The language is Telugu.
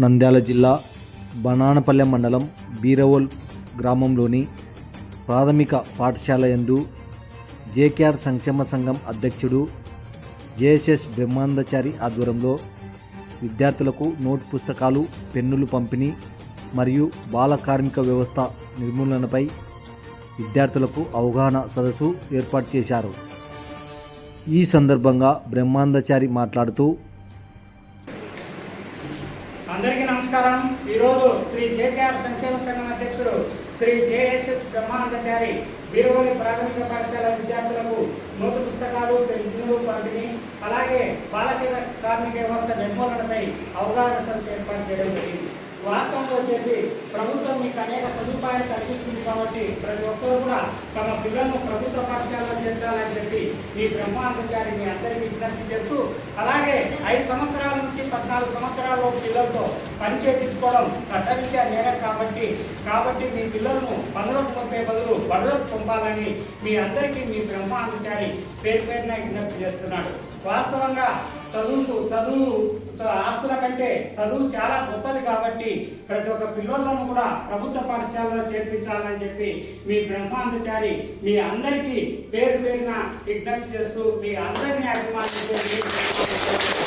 నంద్యాల జిల్లా బనానపల్లె మండలం బీరవోల్ గ్రామంలోని ప్రాథమిక పాఠశాల యందు జేకేఆర్ సంక్షేమ సంఘం అధ్యక్షుడు జేఎస్ఎస్ బ్రహ్మాందచారి ఆధ్వర్యంలో విద్యార్థులకు నోటు పుస్తకాలు పెన్నులు పంపిణీ మరియు బాల కార్మిక వ్యవస్థ నిర్మూలనపై విద్యార్థులకు అవగాహన సదస్సు ఏర్పాటు చేశారు. ఈ సందర్భంగా బ్రహ్మాందచారి మాట్లాడుతూ అందరికీ నమస్కారం. ఈరోజు శ్రీ జేకేఆర్ సంక్షేమ సంఘం అధ్యక్షుడు శ్రీ జేఎస్ఎస్ బ్రహ్మానందచారి బీరువలి ప్రాథమిక పాఠశాల విద్యార్థులకు నోటు పుస్తకాలు పెన్నులు పంపిణీ అలాగే బాలకేంద్ర కార్మిక వ్యవస్థ నిర్మూలనపై అవగాహన సదస్సు ఏర్పాటు చేయడం జరిగింది. వాస్తవంలో వచ్చేసి ప్రభుత్వం మీకు అనేక సదుపాయాలు కల్పిస్తుంది కాబట్టి ప్రతి ఒక్కరు కూడా తమ పిల్లలను ప్రభుత్వ పాఠశాలలో చేర్చాలని చెప్పి మీ బ్రహ్మాంతచారి మీ అందరికీ విజ్ఞప్తి చేస్తూ అలాగే ఐదు సంవత్సరాల నుంచి పద్నాలుగు సంవత్సరాల పిల్లలతో పని చేయించుకోవడం చట్టరీత్యా నేరం కాబట్టి కాబట్టి మీ పిల్లలను పనులకు పంపే బదులు బడులకు పంపాలని మీ అందరికీ మీ బ్రహ్మాంతచారి పేరు పేరున విజ్ఞప్తి చేస్తున్నాడు. వాస్తవంగా చదువుతూ చదువు చదువు చాలా గొప్పది కాబట్టి ప్రతి ఒక్క పిల్లలను కూడా ప్రభుత్వ పాఠశాలలో చేర్పించాలని చెప్పి మీ బ్రహ్మాంతచారి మీ అందరికీ పేరు పేరున విజ్ఞప్తి చేస్తూ మీ అందరినీ అభిమానించే